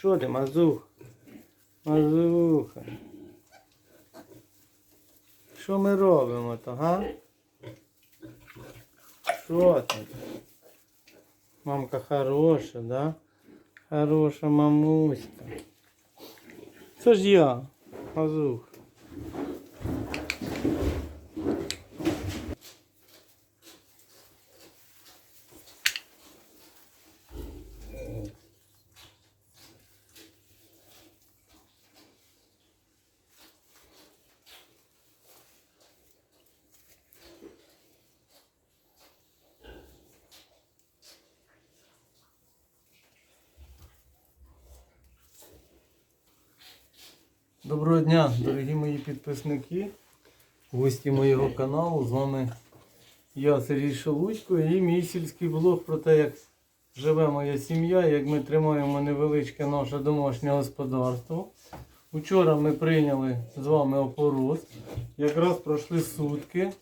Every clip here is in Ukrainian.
Що ти, мазух? Мазуха. Що ми робимо то, га? Що ти? Мамка хороша, да? Хороша мамуська. Це ж я, мазух. Доброго дня, дорогі мої підписники, гості моєго каналу. З вами я, Сергій Шелудько, і мій сільський блог про те, як живе моя сім'я, як ми тримаємо невеличке наше домашнє господарство. Учора ми прийняли з вами опороз. Якраз пройшли сутки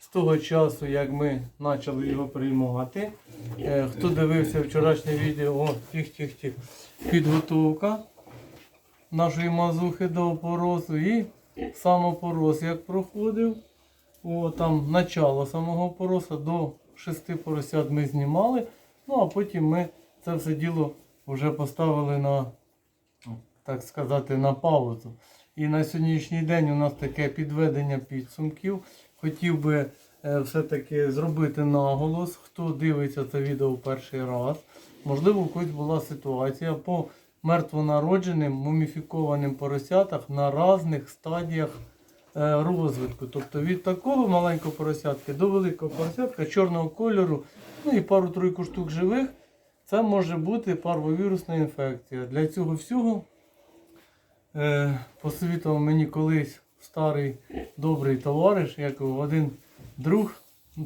з того часу, як ми почали його приймати. Е, Хто дивився вчорашнє відео, о, тих-тих-тих, підготовка нашої мазухи до опоросу і сам опорос як проходив. О, там начало самого опороса до шести поросят ми знімали. Ну а потім ми це все діло вже поставили на, так сказати, на паузу. І на сьогоднішній день у нас таке підведення підсумків. Хотів би е, все-таки зробити наголос, хто дивиться це відео перший раз. Можливо, у когось була ситуація по мертвонародженим муміфікованим поросятах на різних стадіях е, розвитку. Тобто від такого маленького поросятки до великого поросятка чорного кольору, ну і пару-тройку штук живих, це може бути парвовірусна інфекція. Для цього всього е, посвітував мені колись старий добрий товариш, як один друг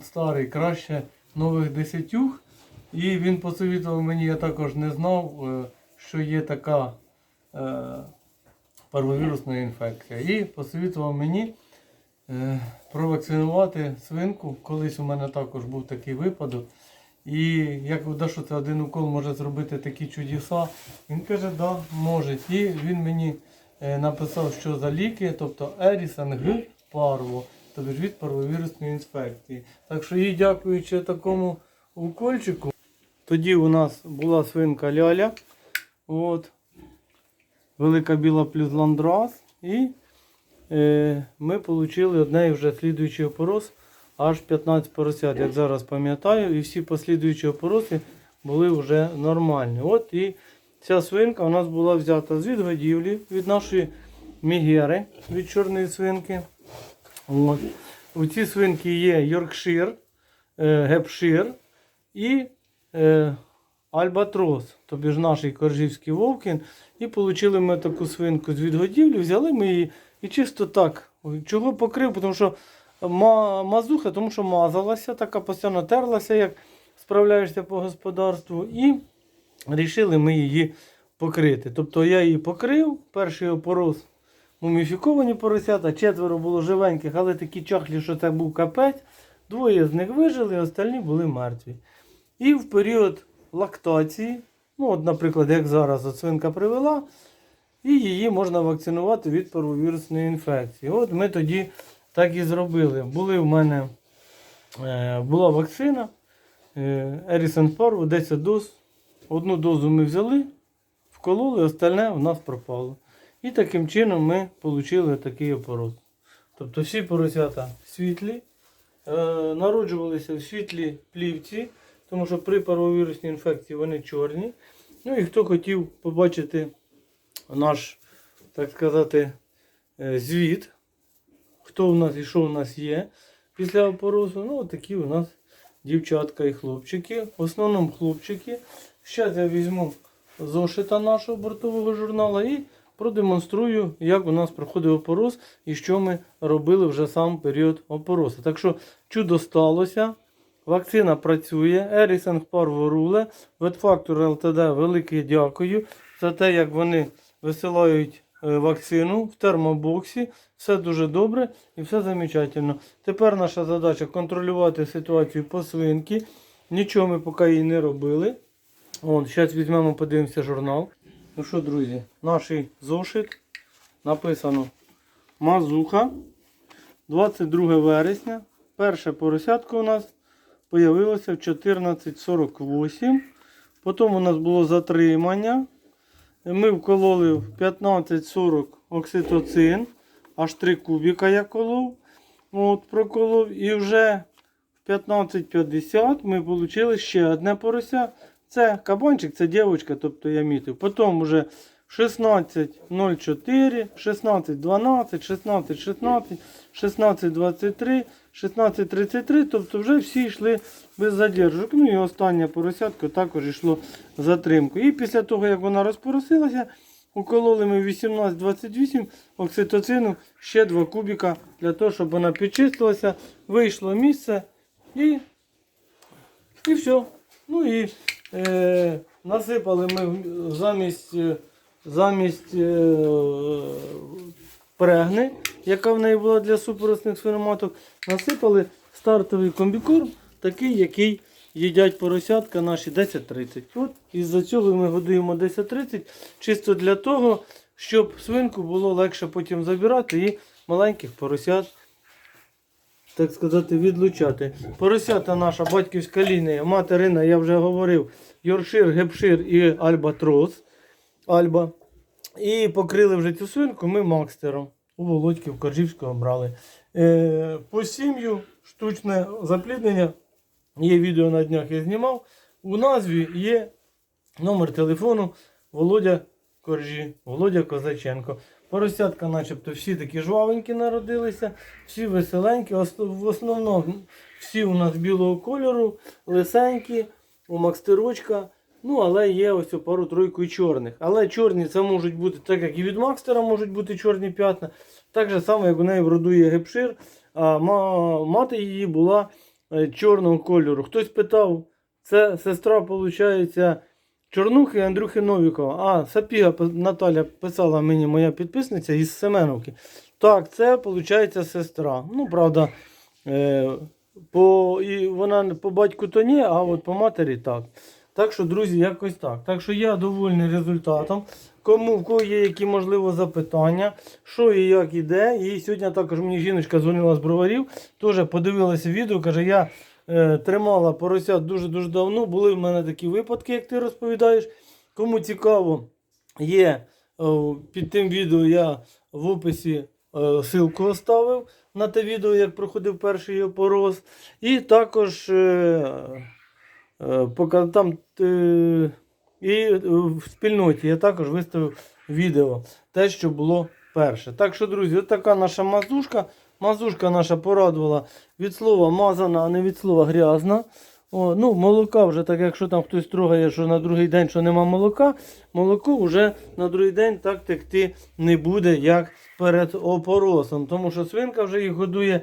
старий, краще нових десятюх. І він посовітував мені, я також не знав, е, що є така е, парвовірусна інфекція. І посовітував мені е, провакцинувати свинку. Колись у мене також був такий випадок. І як да, що це один укол може зробити такі чудеса, він каже, да, може. І він мені е, написав, що за ліки, тобто Ерісан Г парво, тобто від парвовірусної інфекції. Так що їй дякуючи такому укольчику, тоді у нас була свинка Ляля. От. Велика біла плюс ландрас. І е, ми отримали одне вже слідуючий опорос, аж 15 поросят, як зараз пам'ятаю. І всі послідуючі опороси були вже нормальні. От і ця свинка у нас була взята з відгодівлі від нашої мігери, від чорної свинки. От. У цій свинки є Йоркшир, е, Гепшир і е, Альбатрос, тобі ж наш коржівський вовкін. І отримали ми таку свинку з відгодівлі, взяли ми її і чисто так. Чого покрив? Тому що мазуха, тому що мазалася, така постійно терлася, як справляєшся по господарству. І вирішили ми її покрити. Тобто я її покрив, перший опорос муміфіковані поросята, четверо було живеньких, але такі чахлі, що це був капець. Двоє з них вижили, остальні були мертві. І в період лактації, ну от, наприклад, як зараз от свинка привела, і її можна вакцинувати від парвовірусної інфекції. От ми тоді так і зробили. Були в мене е, була вакцина е, Ерісан Парво, 10 доз. Одну дозу ми взяли, вкололи, остальне в нас пропало. І таким чином ми отримали такий опорос. Тобто всі поросята світлі, е, народжувалися в світлій плівці, тому що при паровірусній інфекції вони чорні. Ну і хто хотів побачити наш, так сказати, е, звіт, хто у нас і що у нас є після опоросу, ну такі у нас дівчатка і хлопчики. В основному хлопчики. Зараз я візьму зошита нашого бортового журналу і продемонструю, як у нас проходив опорос і що ми робили вже сам період опоросу. Так що чудо сталося. Вакцина працює, Ерісенг Парво руле, Ветфактор ЛТД велике дякую за те, як вони висилають е, вакцину в термобоксі. Все дуже добре і все замечательно. Тепер наша задача контролювати ситуацію по свинки. Нічого ми поки їй не робили. От, зараз візьмемо, подивимося журнал. Ну що, друзі, наш зошит написано Мазуха. 22 вересня. Перше поросятко у нас появилося в 14.48. Потім у нас було затримання. Ми вкололи в 15.40 окситоцин. Аж 3 кубіка я колов. От, проколов. І вже в 15.50 ми отримали ще одне порося. Це кабанчик, це дівчинка, тобто я мітив. Потім вже 16.04, 16.12, 16.16, 16.23, 16.33, тобто вже всі йшли без задержок. Ну і останнє поросятко також йшло з затримкою. І після того, як вона розпоросилася, укололи ми 18-28 окситоцину, ще 2 кубіка для того, щоб вона підчистилася, вийшло місце і, і все. Ну і е, насипали ми замість, е, замість е, прегни, яка в неї була для супоросних свиноматок, насипали стартовий комбікорм, такий, який їдять поросятка наші 10-30. От із-за цього ми годуємо 10-30, чисто для того, щоб свинку було легше потім забирати і маленьких поросят так сказати, відлучати. Поросята наша батьківська лінія, материна, я вже говорив, Йоршир, Гепшир і Альбатрос. Альба. І покрили вже цю свинку ми Макстером. У Володьки Коржівського брали. Е, по сім'ю штучне запліднення. Є відео на днях я знімав. У назві є номер телефону Володя Коржі, Володя Козаченко. Поросятка, начебто, всі такі жвавенькі народилися, всі веселенькі. В основному всі у нас білого кольору, лисенькі, у Макстерочка. Ну, але є ось у пару-тройку і чорних. Але чорні це можуть бути, так як і від Макстера можуть бути чорні п'ятна. Так же само, як у неї вродує гепшир, а мати її була е, чорного кольору. Хтось питав, це сестра, виходить, Чорнухи Андрюхи Новікова. А, Сапіга Наталя писала мені, моя підписниця із Семеновки. Так, це виходить сестра. Ну, правда, е, по, і вона по батьку то ні, а от по матері так. Так що, друзі, якось так. Так що я довольний результатом. Кому в кого є які можливо запитання, що і як іде. І сьогодні також мені жіночка дзвонила з броварів, теж подивилася відео, каже, я е, тримала поросят дуже-дуже давно. Були в мене такі випадки, як ти розповідаєш. Кому цікаво, є е, під тим відео я в описі е, ссылку оставив на те відео, як проходив перший опорос. І також е, поки там е, і е, в спільноті я також виставив відео, те, що було перше. Так що, друзі, от така наша мазушка. Мазушка наша порадувала від слова мазана, а не від слова грязна. О, ну, молока вже, так якщо там хтось трогає, що на другий день що нема молока, молоко вже на другий день так текти не буде, як перед опоросом. Тому що свинка вже їх годує,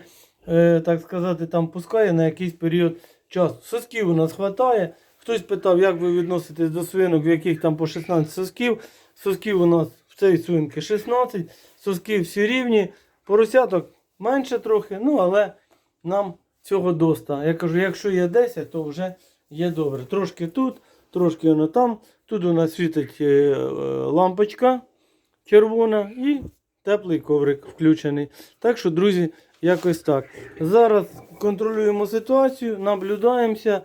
е, так сказати, там пускає на якийсь період часу. Сосків у нас вистачає. Хтось питав, як ви відноситесь до свинок, в яких там по 16 сосків. Сосків у нас в цій свинки 16, соски всі рівні, поросяток менше трохи, ну але нам цього доста. Я кажу, якщо є 10, то вже є добре. Трошки тут, трошки воно там. Тут у нас світить е, е, лампочка червона і теплий коврик включений. Так що, друзі, якось так. Зараз контролюємо ситуацію, наблюдаємося.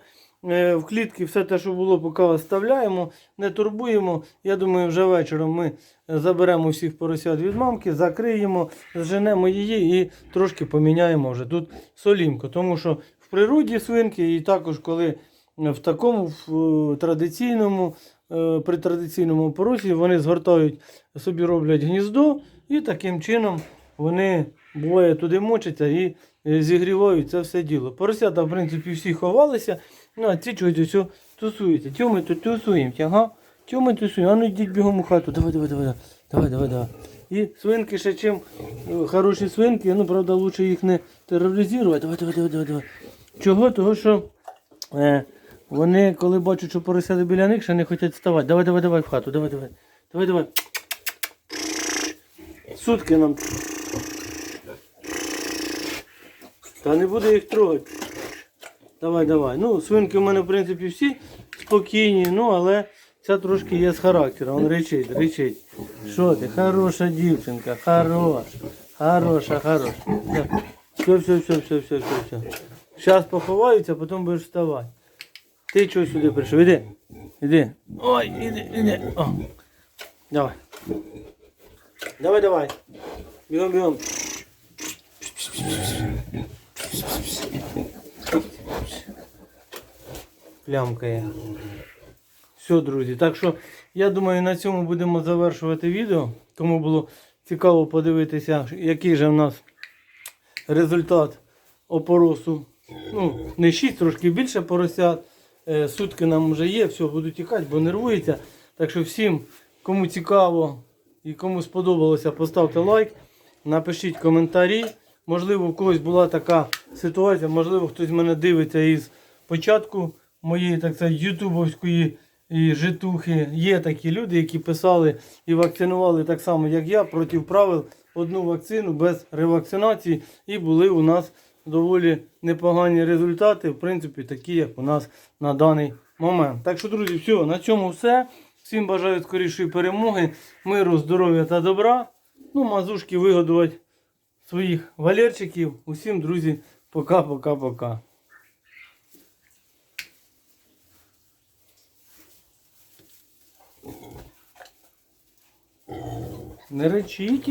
Е, В клітки все те, що було, поки оставляємо, не турбуємо. Я думаю, вже вечором ми заберемо всіх поросят від мамки, закриємо, зженемо її і трошки поміняємо вже тут солімку. Тому що в природі свинки, і також коли в такому в, е, традиційному, е, при традиційному поросі вони згортають, собі роблять гніздо, і таким чином вони буває туди мочаться і е, зігрівають це все діло. Поросята, в принципі, всі ховалися, ну а ці чогось все тусуються. Чого ми тут тусуємося? Ага? Чого ми тусуємо? А ну йдіть бігом у хату. Давай, давай, давай, давай, давай, давай. І свинки ще чим е, хороші свинки, ну правда, лучше їх не тероризувати. Давай, давай, давай, давай, давай. Чого? Того, що е, вони, коли бачать, що поросяти біля них, ще не хочуть вставати. Давай, давай, давай в хату, давай, давай. Давай, давай. Сутки нам. Та не буде їх трогати. Давай, давай. Ну, свинки в мене, в принципі, всі спокійні, ну, але ця трошки є з характером. Он речить, речить. Що ти? Хороша дівчинка, хороша, хороша, хороша. Все, все, все, все, все, все, все. Зараз поховаються, потім будеш вставати. Ти чого сюди прийшов? Іди. Іди. Ой, іди, іди. О. Давай. Давай, давай. Бігом, бігом. Плямкає. Все, друзі. Так що я думаю, на цьому будемо завершувати відео. Кому було цікаво подивитися, який же в нас результат опоросу. Ну, не 6, трошки більше поросят. Е, Сутки нам вже є, все, буду тікати, бо нервується. Так що всім, кому цікаво і кому сподобалося, поставте лайк, напишіть коментарі. Можливо, у когось була така ситуація, можливо, хтось мене дивиться із початку моєї, так сказати, ютубовської житухи. Є такі люди, які писали і вакцинували так само, як я, проти правил одну вакцину без ревакцинації. І були у нас доволі непогані результати, в принципі, такі, як у нас на даний момент. Так що, друзі, все, на цьому все. Всім бажаю скорішої перемоги, миру, здоров'я та добра. Ну, мазушки вигодувати своїх валерчиків. Усім, друзі, пока-пока-пока. Не речіть.